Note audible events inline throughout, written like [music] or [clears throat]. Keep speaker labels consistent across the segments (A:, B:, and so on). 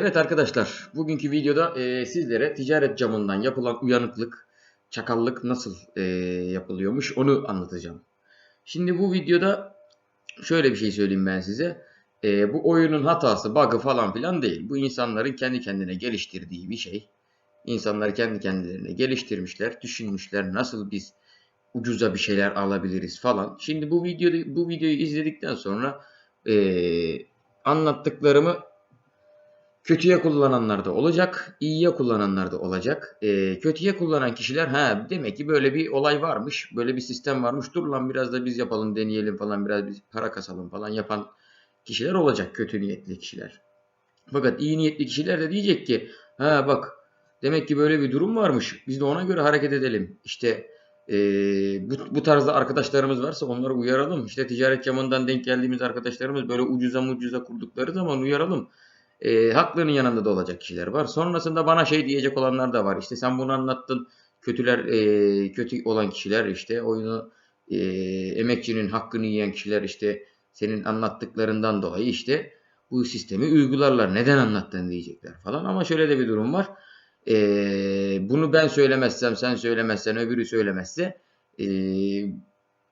A: Evet arkadaşlar, bugünkü videoda e, sizlere ticaret camından yapılan uyanıklık, çakallık nasıl e, yapılıyormuş onu anlatacağım. Şimdi bu videoda şöyle bir şey söyleyeyim ben size. E, bu oyunun hatası, bug'ı falan filan değil. Bu insanların kendi kendine geliştirdiği bir şey. İnsanlar kendi kendilerine geliştirmişler, düşünmüşler nasıl biz ucuza bir şeyler alabiliriz falan. Şimdi bu videoyu bu videoyu izledikten sonra e, anlattıklarımı Kötüye kullananlar da olacak, iyiye kullananlar da olacak. Ee, kötüye kullanan kişiler ha demek ki böyle bir olay varmış, böyle bir sistem varmış. Dur lan biraz da biz yapalım, deneyelim falan, biraz biz para kasalım falan yapan kişiler olacak, kötü niyetli kişiler. Fakat iyi niyetli kişiler de diyecek ki ha bak demek ki böyle bir durum varmış. Biz de ona göre hareket edelim. İşte ee, bu, bu tarzda arkadaşlarımız varsa onları uyaralım. İşte ticaret camından denk geldiğimiz arkadaşlarımız böyle ucuza mucuza kurdukları zaman uyaralım e, haklarının yanında da olacak kişiler var. Sonrasında bana şey diyecek olanlar da var. İşte sen bunu anlattın. Kötüler, e, kötü olan kişiler işte oyunu e, emekçinin hakkını yiyen kişiler işte senin anlattıklarından dolayı işte bu sistemi uygularlar. Neden anlattın diyecekler falan. Ama şöyle de bir durum var. E, bunu ben söylemezsem, sen söylemezsen, öbürü söylemezse e,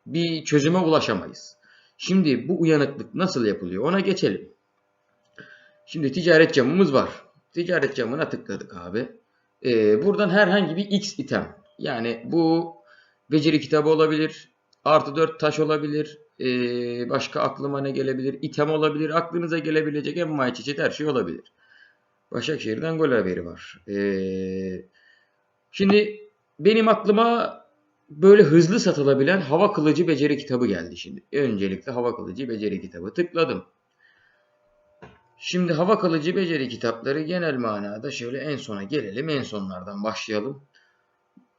A: bir çözüme ulaşamayız. Şimdi bu uyanıklık nasıl yapılıyor ona geçelim. Şimdi ticaret camımız var. Ticaret camına tıkladık abi. Ee, buradan herhangi bir X item. Yani bu beceri kitabı olabilir. Artı 4 taş olabilir. Ee, başka aklıma ne gelebilir? İtem olabilir. Aklınıza gelebilecek envai çeşit her şey olabilir. Başakşehir'den gol haberi var. Ee, şimdi benim aklıma böyle hızlı satılabilen hava kılıcı beceri kitabı geldi şimdi. Öncelikle hava kılıcı beceri kitabı tıkladım. Şimdi hava kalıcı beceri kitapları genel manada şöyle en sona gelelim. En sonlardan başlayalım.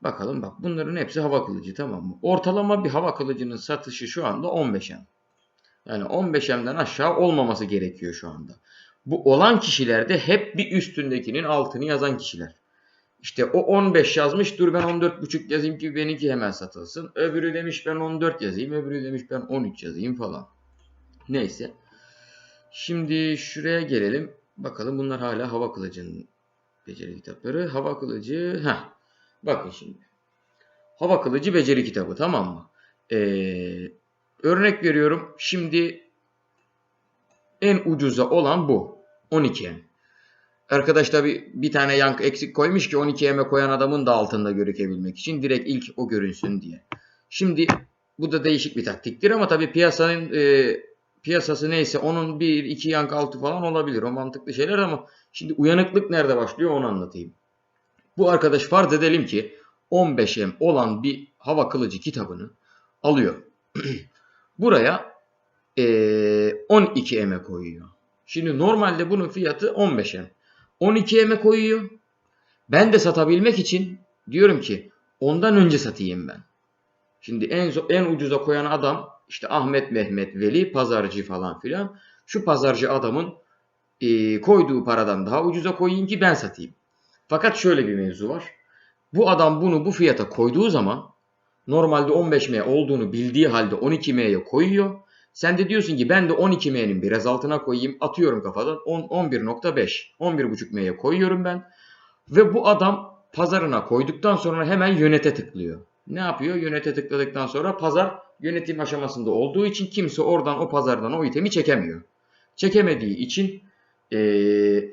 A: Bakalım bak bunların hepsi hava kılıcı tamam mı? Ortalama bir hava kılıcının satışı şu anda 15M. Yani 15M'den aşağı olmaması gerekiyor şu anda. Bu olan kişilerde hep bir üstündekinin altını yazan kişiler. İşte o 15 yazmış dur ben 14.5 yazayım ki benimki hemen satılsın. Öbürü demiş ben 14 yazayım. Öbürü demiş ben 13 yazayım falan. Neyse. Şimdi şuraya gelelim. Bakalım bunlar hala hava kılıcının beceri kitapları. Hava kılıcı. ha. Bakın şimdi. Hava kılıcı beceri kitabı tamam mı? Ee, örnek veriyorum. Şimdi en ucuza olan bu. 12 M. Arkadaş tabi bir tane yank eksik koymuş ki 12 M'e koyan adamın da altında görükebilmek için. Direkt ilk o görünsün diye. Şimdi bu da değişik bir taktiktir ama tabi piyasanın e, piyasası neyse onun bir iki yank altı falan olabilir. O mantıklı şeyler ama şimdi uyanıklık nerede başlıyor onu anlatayım. Bu arkadaş farz edelim ki 15M olan bir hava kılıcı kitabını alıyor. [clears throat] Buraya e, 12M'e koyuyor. Şimdi normalde bunun fiyatı 15M. 12M'e koyuyor. Ben de satabilmek için diyorum ki ondan önce satayım ben. Şimdi en en ucuza koyan adam işte Ahmet Mehmet Veli pazarcı falan filan. Şu pazarcı adamın e, koyduğu paradan daha ucuza koyayım ki ben satayım. Fakat şöyle bir mevzu var. Bu adam bunu bu fiyata koyduğu zaman normalde 15M olduğunu bildiği halde 12M'ye koyuyor. Sen de diyorsun ki ben de 12M'nin biraz altına koyayım. Atıyorum kafadan 11.5 11.5M'ye koyuyorum ben. Ve bu adam pazarına koyduktan sonra hemen yönete tıklıyor. Ne yapıyor? Yönete tıkladıktan sonra pazar yönetim aşamasında olduğu için kimse oradan o pazardan o itemi çekemiyor. Çekemediği için e,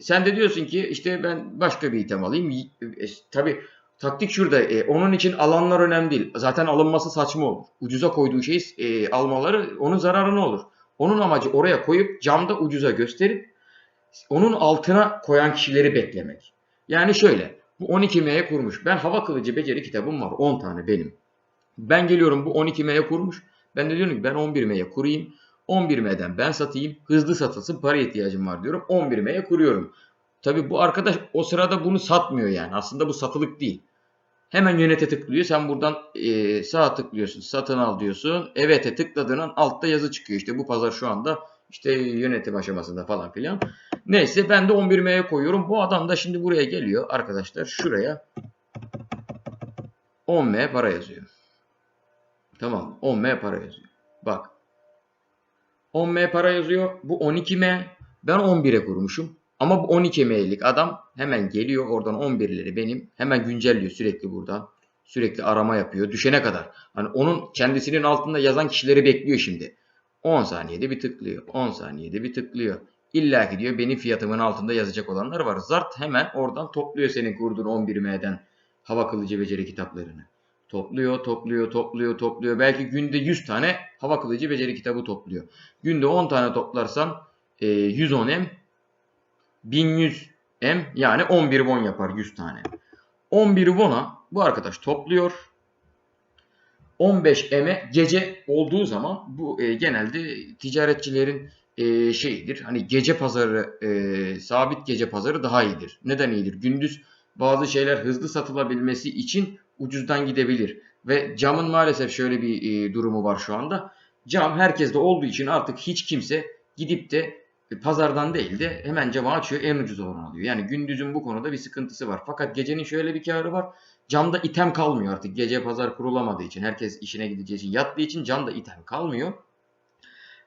A: sen de diyorsun ki işte ben başka bir item alayım. E, Tabi taktik şurada. E, onun için alanlar önemli değil. Zaten alınması saçma olur. Ucuza koyduğu şeyi e, almaları onun zararına olur. Onun amacı oraya koyup camda ucuza gösterip onun altına koyan kişileri beklemek. Yani şöyle. Bu 12M'ye kurmuş. Ben hava kılıcı beceri kitabım var. 10 tane benim. Ben geliyorum bu 12M'ye kurmuş. Ben de diyorum ki ben 11M'ye kurayım. 11M'den ben satayım. Hızlı satılsın para ihtiyacım var diyorum. 11M'ye kuruyorum. Tabi bu arkadaş o sırada bunu satmıyor yani. Aslında bu satılık değil. Hemen yönete tıklıyor. Sen buradan e, sağa tıklıyorsun. Satın al diyorsun. Evet'e tıkladığın an altta yazı çıkıyor. İşte bu pazar şu anda işte yönetim aşamasında falan filan. Neyse ben de 11M'ye koyuyorum. Bu adam da şimdi buraya geliyor arkadaşlar. Şuraya 10M para yazıyor. Tamam 10M para yazıyor. Bak 10M para yazıyor. Bu 12M. Ben 11'e kurmuşum. Ama bu 12 ML'lik adam hemen geliyor oradan 11'leri benim hemen güncelliyor sürekli buradan. Sürekli arama yapıyor düşene kadar. Hani onun kendisinin altında yazan kişileri bekliyor şimdi. 10 saniyede bir tıklıyor. 10 saniyede bir tıklıyor. İlla ki diyor benim fiyatımın altında yazacak olanlar var. Zart hemen oradan topluyor senin kurduğun 11M'den hava kılıcı beceri kitaplarını. Topluyor, topluyor, topluyor, topluyor. Belki günde 100 tane hava kılıcı beceri kitabı topluyor. Günde 10 tane toplarsan e, 110M 1100 M yani 11 won yapar 100 tane. 11 won'a bu arkadaş topluyor. 15 M'e gece olduğu zaman bu e, genelde ticaretçilerin e, şeyidir. Hani gece pazarı e, sabit gece pazarı daha iyidir. Neden iyidir? Gündüz bazı şeyler hızlı satılabilmesi için ucuzdan gidebilir. Ve camın maalesef şöyle bir e, durumu var şu anda. Cam herkeste olduğu için artık hiç kimse gidip de e, pazardan değil de hemen camı açıyor en ucuz olanı alıyor. Yani gündüzün bu konuda bir sıkıntısı var. Fakat gecenin şöyle bir karı var. Camda item kalmıyor artık. Gece pazar kurulamadığı için, herkes işine gideceği için, yattığı için camda item kalmıyor.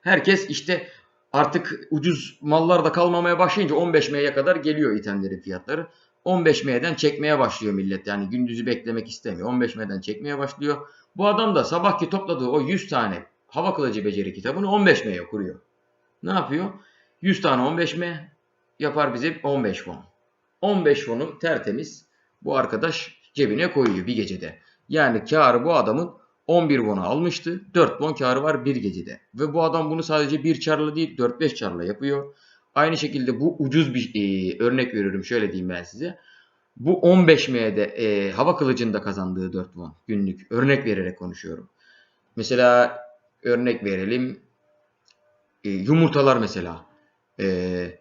A: Herkes işte artık ucuz mallar da kalmamaya başlayınca 15 M'ye kadar geliyor itemlerin fiyatları. 15 M'den çekmeye başlıyor millet. Yani gündüzü beklemek istemiyor. 15 M'den çekmeye başlıyor. Bu adam da sabahki topladığı o 100 tane hava kılıcı beceri kitabını 15 M'ye kuruyor. Ne yapıyor? 100 tane 15 M yapar bize 15 won. 15 won'u tertemiz bu arkadaş cebine koyuyor bir gecede. Yani karı bu adamın 11 won'a almıştı. 4 won karı var bir gecede. Ve bu adam bunu sadece bir çarla değil 4-5 çarla yapıyor. Aynı şekilde bu ucuz bir e, örnek veriyorum şöyle diyeyim ben size. Bu 15 M'de e, hava kılıcında kazandığı 4 won günlük. Örnek vererek konuşuyorum. Mesela örnek verelim. E, yumurtalar mesela. E,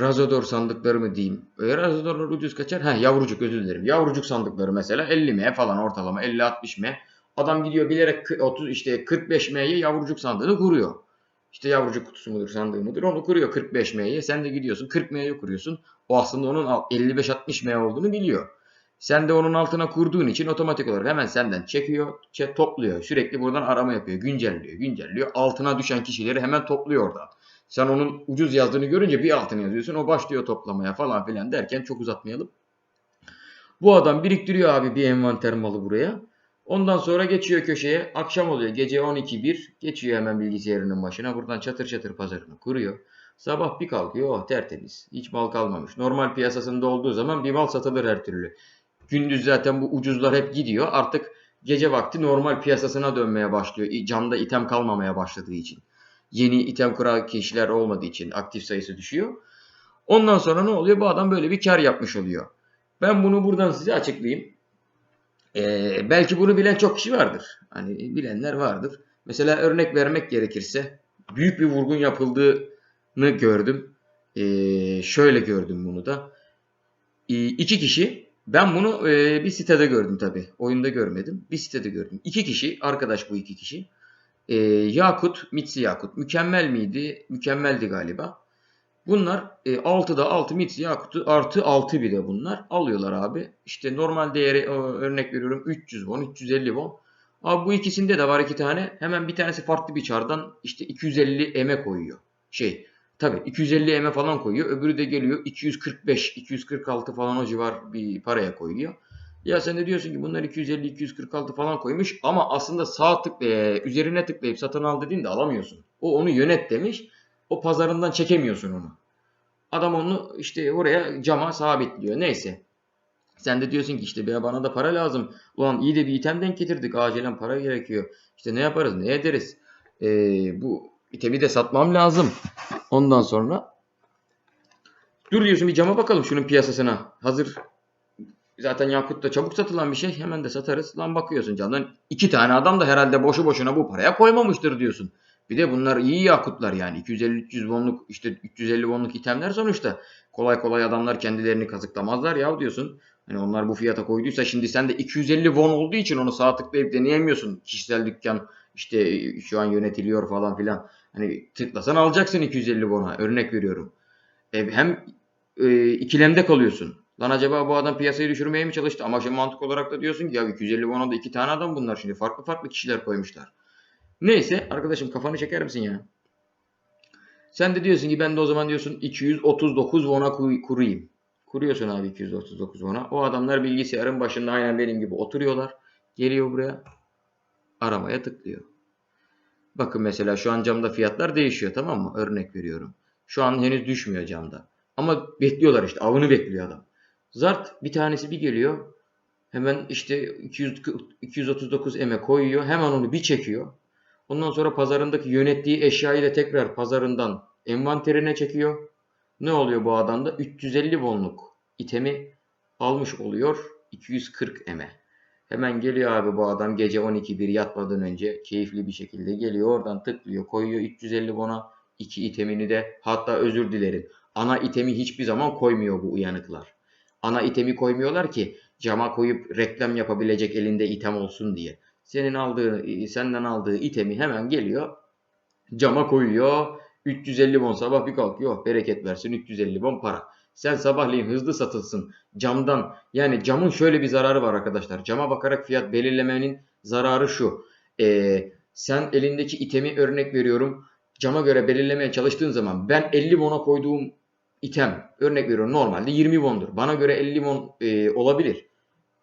A: Razodor sandıkları mı diyeyim? E, Razodorlar ucuz kaçar. Ha yavrucuk özür dilerim. Yavrucuk sandıkları mesela 50 M falan ortalama 50-60 M. Adam gidiyor bilerek kı- 30 işte 45 M'ye yavrucuk sandığını kuruyor. İşte yavrucuk kutusu mudur sandığı mıdır onu kuruyor 45 M'ye. Sen de gidiyorsun 40 M'ye kuruyorsun. O aslında onun al- 55-60 M olduğunu biliyor. Sen de onun altına kurduğun için otomatik olarak hemen senden çekiyor, çe- topluyor. Sürekli buradan arama yapıyor, güncelliyor, güncelliyor. Altına düşen kişileri hemen topluyor orada. Sen onun ucuz yazdığını görünce bir altını yazıyorsun. O başlıyor toplamaya falan filan derken çok uzatmayalım. Bu adam biriktiriyor abi bir envanter malı buraya. Ondan sonra geçiyor köşeye. Akşam oluyor. Gece 12.1. Geçiyor hemen bilgisayarının başına. Buradan çatır çatır pazarını kuruyor. Sabah bir kalkıyor. Oh tertemiz. Hiç mal kalmamış. Normal piyasasında olduğu zaman bir mal satılır her türlü. Gündüz zaten bu ucuzlar hep gidiyor. Artık gece vakti normal piyasasına dönmeye başlıyor. Camda item kalmamaya başladığı için. Yeni item kuran kişiler olmadığı için aktif sayısı düşüyor. Ondan sonra ne oluyor? Bu adam böyle bir kar yapmış oluyor. Ben bunu buradan size açıklayayım. Ee, belki bunu bilen çok kişi vardır. Hani bilenler vardır. Mesela örnek vermek gerekirse büyük bir vurgun yapıldığını gördüm. Ee, şöyle gördüm bunu da. Ee, iki kişi ben bunu e, bir sitede gördüm tabi. Oyunda görmedim. Bir sitede gördüm. İki kişi arkadaş bu iki kişi. Ee, Yakut, Mitsi Yakut. Mükemmel miydi? Mükemmeldi galiba. Bunlar e, 6'da 6 Mitsi Yakut'u artı 6 bir de bunlar. Alıyorlar abi. İşte normal değeri e, örnek veriyorum 300 won, 350 won. Abi bu ikisinde de var iki tane. Hemen bir tanesi farklı bir çardan işte 250 eme koyuyor. Şey tabi 250 eme falan koyuyor. Öbürü de geliyor 245, 246 falan o civar bir paraya koyuyor. Ya sen de diyorsun ki bunlar 250 246 falan koymuş ama aslında sağ tık e, üzerine tıklayıp satın al dediğinde alamıyorsun. O onu yönet demiş. O pazarından çekemiyorsun onu. Adam onu işte oraya cama sabitliyor. Neyse. Sen de diyorsun ki işte be bana da para lazım. Ulan iyi de bir item denk getirdik. Acilen para gerekiyor. İşte ne yaparız ne ederiz. Ee, bu itemi de satmam lazım. Ondan sonra dur diyorsun bir cama bakalım şunun piyasasına. Hazır Zaten Yakut da çabuk satılan bir şey. Hemen de satarız. Lan bakıyorsun candan. iki tane adam da herhalde boşu boşuna bu paraya koymamıştır diyorsun. Bir de bunlar iyi yakutlar yani. 250-300 wonluk işte 350 wonluk itemler sonuçta. Kolay kolay adamlar kendilerini kazıklamazlar ya diyorsun. Hani onlar bu fiyata koyduysa şimdi sen de 250 won olduğu için onu sağ tıklayıp deneyemiyorsun. Kişisel dükkan işte şu an yönetiliyor falan filan. Hani tıklasan alacaksın 250 won'a. Örnek veriyorum. E, hem e, ikilemde kalıyorsun. Lan acaba bu adam piyasayı düşürmeye mi çalıştı? Ama şimdi mantık olarak da diyorsun ki ya 250 won'a da iki tane adam bunlar şimdi. Farklı farklı kişiler koymuşlar. Neyse arkadaşım kafanı çeker misin ya? Sen de diyorsun ki ben de o zaman diyorsun 239 won'a kuy- kurayım. Kuruyorsun abi 239 won'a. O adamlar bilgisayarın başında aynen benim gibi oturuyorlar. Geliyor buraya. Aramaya tıklıyor. Bakın mesela şu an camda fiyatlar değişiyor tamam mı? Örnek veriyorum. Şu an henüz düşmüyor camda. Ama bekliyorlar işte. Avını bekliyor adam. Zart bir tanesi bir geliyor. Hemen işte 200, 239 eme koyuyor. Hemen onu bir çekiyor. Ondan sonra pazarındaki yönettiği eşyayı da tekrar pazarından envanterine çekiyor. Ne oluyor bu adamda? 350 wonluk itemi almış oluyor 240 eme. Hemen geliyor abi bu adam gece 12-1 yatmadan önce keyifli bir şekilde geliyor. Oradan tıklıyor koyuyor 350 won'a iki itemini de hatta özür dilerim. Ana itemi hiçbir zaman koymuyor bu uyanıklar. Ana itemi koymuyorlar ki cama koyup reklam yapabilecek elinde item olsun diye. Senin aldığı, senden aldığı itemi hemen geliyor cama koyuyor. 350 won sabah bir kalkıyor. Bereket versin 350 won para. Sen sabahleyin hızlı satılsın camdan. Yani camın şöyle bir zararı var arkadaşlar. Cama bakarak fiyat belirlemenin zararı şu. Ee, sen elindeki itemi örnek veriyorum. Cama göre belirlemeye çalıştığın zaman ben 50 won'a koyduğum item örnek veriyorum normalde 20 won'dur. Bana göre 50 won e, olabilir.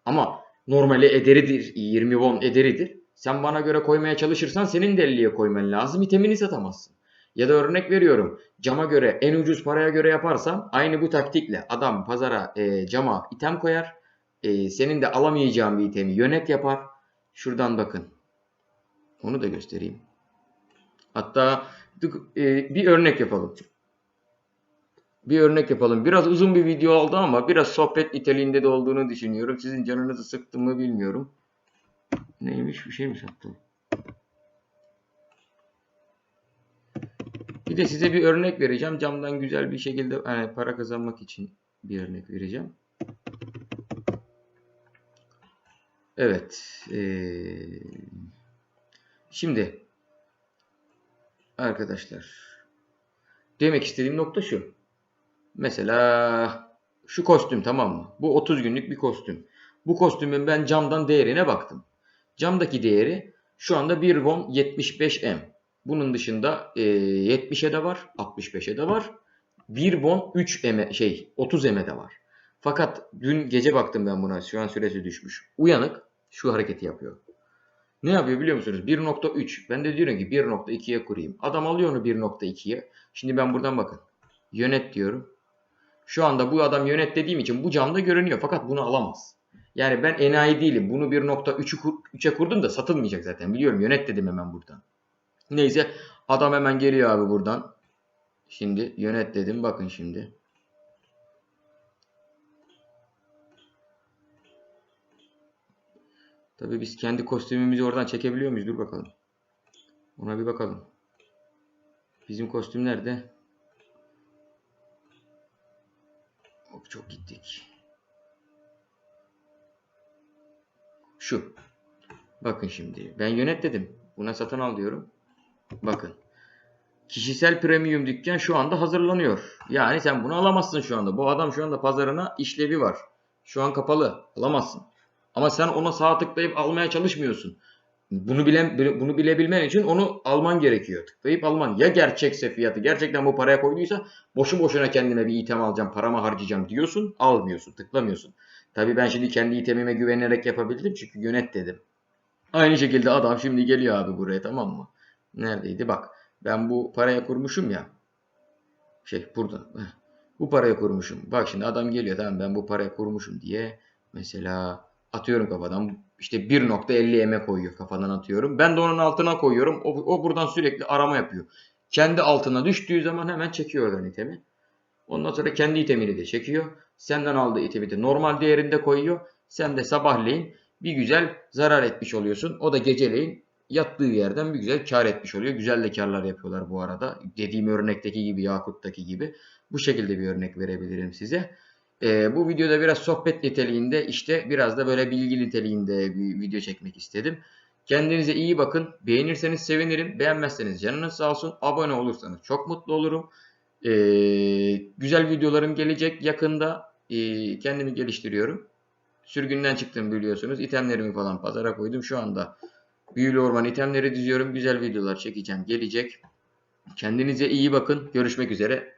A: Ama normali ederidir. 20 won ederidir. Sen bana göre koymaya çalışırsan senin de 50'ye koyman lazım. İtemini satamazsın. Ya da örnek veriyorum. Cama göre en ucuz paraya göre yaparsam aynı bu taktikle adam pazara e, cama item koyar. E, senin de alamayacağın bir itemi yönet yapar. Şuradan bakın. Onu da göstereyim. Hatta e, bir örnek yapalım. Bir örnek yapalım. Biraz uzun bir video oldu ama biraz sohbet niteliğinde de olduğunu düşünüyorum. Sizin canınızı sıktım mı bilmiyorum. Neymiş bir şey mi sattım? Bir de size bir örnek vereceğim. Camdan güzel bir şekilde yani para kazanmak için bir örnek vereceğim. Evet. Ee, şimdi arkadaşlar demek istediğim nokta şu. Mesela şu kostüm tamam mı? Bu 30 günlük bir kostüm. Bu kostümün ben camdan değerine baktım. Camdaki değeri şu anda 1 won 75 m. Bunun dışında e, 70'e de var, 65'e de var. 1 won 3 m şey 30 m'e de var. Fakat dün gece baktım ben buna. Şu an süresi düşmüş. Uyanık şu hareketi yapıyor. Ne yapıyor biliyor musunuz? 1.3. Ben de diyorum ki 1.2'ye kurayım. Adam alıyor onu 1.2'ye. Şimdi ben buradan bakın. Yönet diyorum. Şu anda bu adam yönet dediğim için bu camda görünüyor. Fakat bunu alamaz. Yani ben enayi değilim. Bunu 1.3'e kurdum da satılmayacak zaten. Biliyorum yönet dedim hemen buradan. Neyse adam hemen geliyor abi buradan. Şimdi yönet dedim. Bakın şimdi. Tabii biz kendi kostümümüzü oradan çekebiliyor muyuz? Dur bakalım. Ona bir bakalım. Bizim kostüm nerede? Çok gittik. Şu. Bakın şimdi. Ben yönet dedim. Buna satın al diyorum. Bakın. Kişisel premium dükkan şu anda hazırlanıyor. Yani sen bunu alamazsın şu anda. Bu adam şu anda pazarına işlevi var. Şu an kapalı. Alamazsın. Ama sen ona sağ tıklayıp almaya çalışmıyorsun. Bunu bilen bunu bilebilmen için onu alman gerekiyor. Tıklayıp alman. Ya gerçekse fiyatı gerçekten bu paraya koyduysa boşu boşuna kendime bir item alacağım, paramı harcayacağım diyorsun. Almıyorsun, tıklamıyorsun. Tabii ben şimdi kendi itemime güvenerek yapabildim çünkü yönet dedim. Aynı şekilde adam şimdi geliyor abi buraya tamam mı? Neredeydi? Bak ben bu paraya kurmuşum ya. Şey burada. Bu paraya kurmuşum. Bak şimdi adam geliyor tamam ben bu paraya kurmuşum diye. Mesela atıyorum kafadan işte 1.50 eme koyuyor kafadan atıyorum. Ben de onun altına koyuyorum. O, o buradan sürekli arama yapıyor. Kendi altına düştüğü zaman hemen çekiyor oradan itemi. Ondan sonra kendi itemini de çekiyor. Senden aldığı itemi de normal değerinde koyuyor. Sen de sabahleyin bir güzel zarar etmiş oluyorsun. O da geceleyin yattığı yerden bir güzel kar etmiş oluyor. Güzel de karlar yapıyorlar bu arada. Dediğim örnekteki gibi Yakut'taki gibi. Bu şekilde bir örnek verebilirim size. Ee, bu videoda biraz sohbet niteliğinde işte biraz da böyle bilgi niteliğinde bir video çekmek istedim. Kendinize iyi bakın. Beğenirseniz sevinirim. Beğenmezseniz canınız sağ olsun. Abone olursanız çok mutlu olurum. Ee, güzel videolarım gelecek yakında. Ee, kendimi geliştiriyorum. Sürgünden çıktım biliyorsunuz. İtemlerimi falan pazara koydum. Şu anda Büyülü Orman itemleri diziyorum. Güzel videolar çekeceğim. Gelecek. Kendinize iyi bakın. Görüşmek üzere.